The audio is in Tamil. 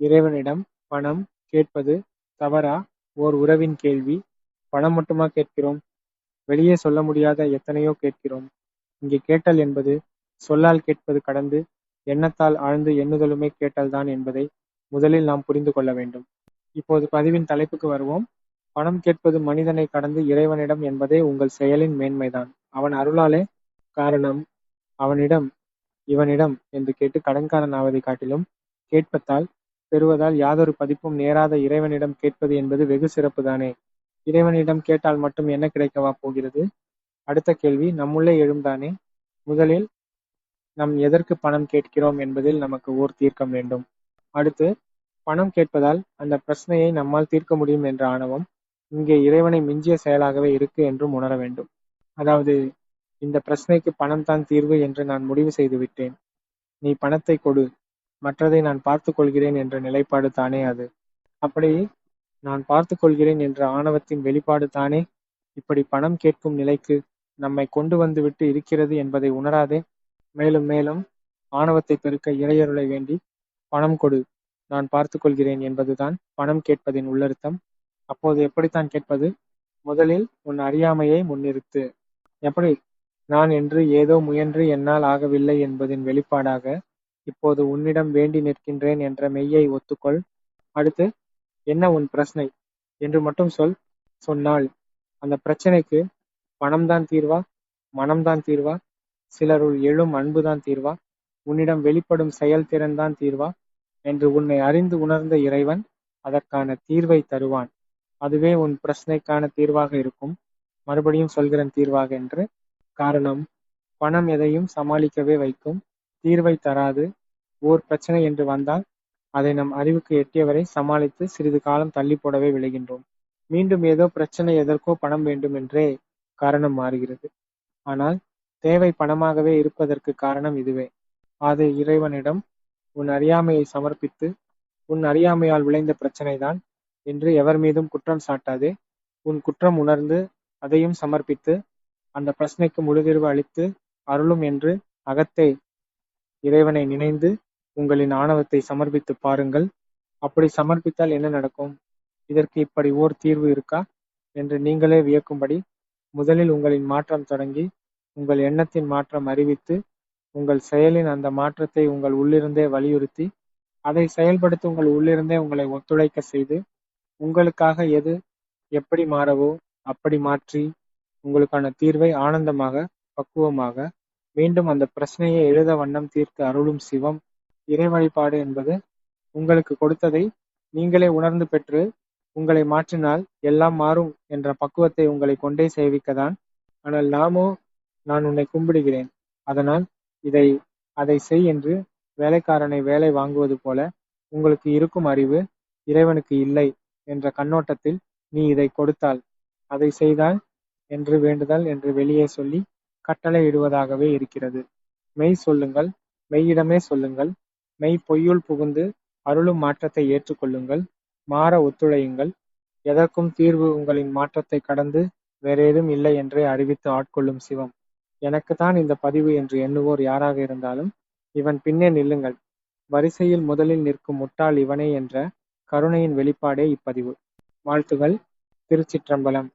இறைவனிடம் பணம் கேட்பது தவறா? ஓர் உறவின் கேள்வி. பணம் மட்டுமா கேட்கிறோம்? வெளியே சொல்ல முடியாத எத்தனையோ கேட்கிறோம். இங்கே கேட்டல் என்பது சொல்லால் கேட்பது கடந்து எண்ணத்தால் ஆழ்ந்து எண்ணுதலுமே கேட்டல்தான் என்பதை முதலில் நாம் புரிந்து கொள்ள வேண்டும். இப்போது பதிவின் தலைப்புக்கு வருவோம். பணம் கேட்பது மனிதனை கடந்து இறைவனிடம் என்பதே உங்கள் செயலின் மேன்மைதான். அவன் அருளாலே காரணம். அவனிடம் இவனிடம் என்று கேட்டு கடன்காரன் ஆவதை காட்டிலும் கேட்பத்தால் பெறுவதால் யாதொரு பதிப்பும் நேராத இறைவனிடம் கேட்பது என்பது வெகு சிறப்புதானே? இறைவனிடம் கேட்டால் மட்டும் என்ன கிடைக்கவா போகிறது? அடுத்த கேள்வி நம்முள்ளே எழும்தானே முதலில் நம் எதற்கு பணம் கேட்கிறோம் என்பதில் நமக்கு ஓர் தீர்க்கம் வேண்டும். அடுத்து பணம் கேட்பதால் அந்த பிரச்சனையை நம்மால் தீர்க்க முடியும் என்ற ஆணவம் இங்கே இறைவனை மிஞ்சிய செயலாகவே இருக்கு என்றும் உணர வேண்டும். அதாவது இந்த பிரச்சனைக்கு பணம் தான் தீர்வு என்று நான் முடிவு செய்து விட்டேன். நீ பணத்தை கொடு. மற்றதை நான் பார்த்து கொள்கிறேன் என்ற நிலைப்பாடு தானே அது? அப்படி நான் பார்த்து கொள்கிறேன் என்ற ஆணவத்தின் வெளிப்பாடு தானே? இப்படி பணம் கேட்கும் நிலைக்கு நம்மை கொண்டு வந்துவிட்டு இருக்கிறது என்பதை உணராதே? மேலும் மேலும் ஆணவத்தை பெருக்க இறையருளை வேண்டி பணம் கொடு. நான் பார்த்து கொள்கிறேன் என்பதுதான் பணம் கேட்பதின் உள்ளர்த்தம். அப்போது எப்படித்தான் கேட்பது? முதலில் உன் அறியாமையை முன்னிறுத்து. எப்படி? நான் என்று ஏதோ முயன்று என்னால் ஆகவில்லை என்பதின் வெளிப்பாடாக இப்போது உன்னிடம் வேண்டி நிற்கின்றேன் என்ற மெய்யை ஒத்துக்கொள். அடுத்து என்ன உன் பிரச்சனை? என்று மட்டும் சொல் சொன்னால் அந்த பிரச்சனைக்கு பணம்தான் தீர்வா? மனம்தான் தீர்வா? சிலருள் எழும் அன்புதான் தீர்வா? உன்னிடம் வெளிப்படும் செயல்திறன் தான் தீர்வா? என்று உன்னை அறிந்து உணர்ந்த இறைவன் அதற்கான தீர்வை தருவான். அதுவே உன் பிரச்சனைக்கான தீர்வாக இருக்கும். மறுபடியும் சொல்கிறேன் தீர்வாக என்று. காரணம் பணம் எதையும் சமாளிக்கவே வைக்கும். தீர்வை தராது. ஓர் பிரச்சனை என்று வந்தால் அதை நம் அறிவுக்கு எட்டியவரை சமாளித்து சிறிது காலம் தள்ளி போடவே விளைகின்றோம். மீண்டும் ஏதோ பிரச்சனை எதற்கோ பணம் வேண்டும் என்றே காரணம் மாறுகிறது. ஆனால் தேவை பணமாகவே இருப்பதற்கு காரணம் இதுவே. அது இறைவனிடம் உன் அறியாமையை சமர்ப்பித்து உன் அறியாமையால் விளைந்த பிரச்சனைதான் என்று எவர் மீதும் குற்றம் சாட்டாதே. உன் குற்றம் உணர்ந்து அதையும் சமர்ப்பித்து அந்த பிரச்சனைக்கு முழுதீர்வு அளித்து அருளும் என்று அகத்தே இறைவனை நினைந்து உங்களின் ஆணவத்தை சமர்ப்பித்து பாருங்கள். அப்படி சமர்ப்பித்தால் என்ன நடக்கும்? இதற்கு இப்படி ஓர் தீர்வு இருக்கா? என்று நீங்களே வியக்கும்படி முதலில் உங்களின் மாற்றம் தொடங்கி உங்கள் எண்ணத்தின் மாற்றம் அறிவித்து உங்கள் செயலின் அந்த மாற்றத்தை உங்கள் உள்ளிருந்தே வலியுறுத்தி அதை செயல்படுத்த உங்கள் உள்ளிருந்தே உங்களை ஒத்துழைக்க செய்து உங்களுக்காக எது எப்படி மாறவோ அப்படி மாற்றி உங்களுக்கான தீர்வை ஆனந்தமாக பக்குவமாக மீண்டும் அந்த பிரச்சனையை எழுத வண்ணம் தீர்த்து அருளும் சிவம் இறை வழிபாடு என்பது உங்களுக்கு கொடுத்ததை நீங்களே உணர்ந்து பெற்று உங்களை மாற்றினால் எல்லாம் மாறும் என்ற பக்குவத்தை உங்களை கொண்டே சேவிக்கதான். ஆனால் நாமோ நான் உன்னை கும்பிடுகிறேன். அதனால் இதை அதை செய் என்று வேலைக்காரனை வேலை வாங்குவது போல உங்களுக்கு இருக்கும் அறிவு இறைவனுக்கு இல்லை என்ற கண்ணோட்டத்தில் நீ இதை கொடுத்தால் அதை செய்தால் என்று வேண்டுதல் என்று வெளியே சொல்லி கட்டளை இடுவதாகவே இருக்கிறது. மெய் சொல்லுங்கள் மெய்யிடமே சொல்லுங்கள் மெய் பொய்யுள் புகுந்து அருளும் மாற்றத்தை ஏற்றுக்கொள்ளுங்கள். மாற ஒத்துழையுங்கள். எதற்கும் தீர்வு உங்களின் மாற்றத்தை கடந்து வேறேதும் இல்லை என்றே அறிவித்து ஆட்கொள்ளும் சிவம். எனக்குத்தான் இந்த பதிவு என்று எண்ணுவோர் யாராக இருந்தாலும் இவன் பின்னே நில்லுங்கள். வரிசையில் முதலில் நிற்கும் முட்டாள் இவனே என்ற கருணையின் வெளிப்பாடே இப்பதிவு. வாழ்த்துகள் திருச்சிற்றம்பலம்.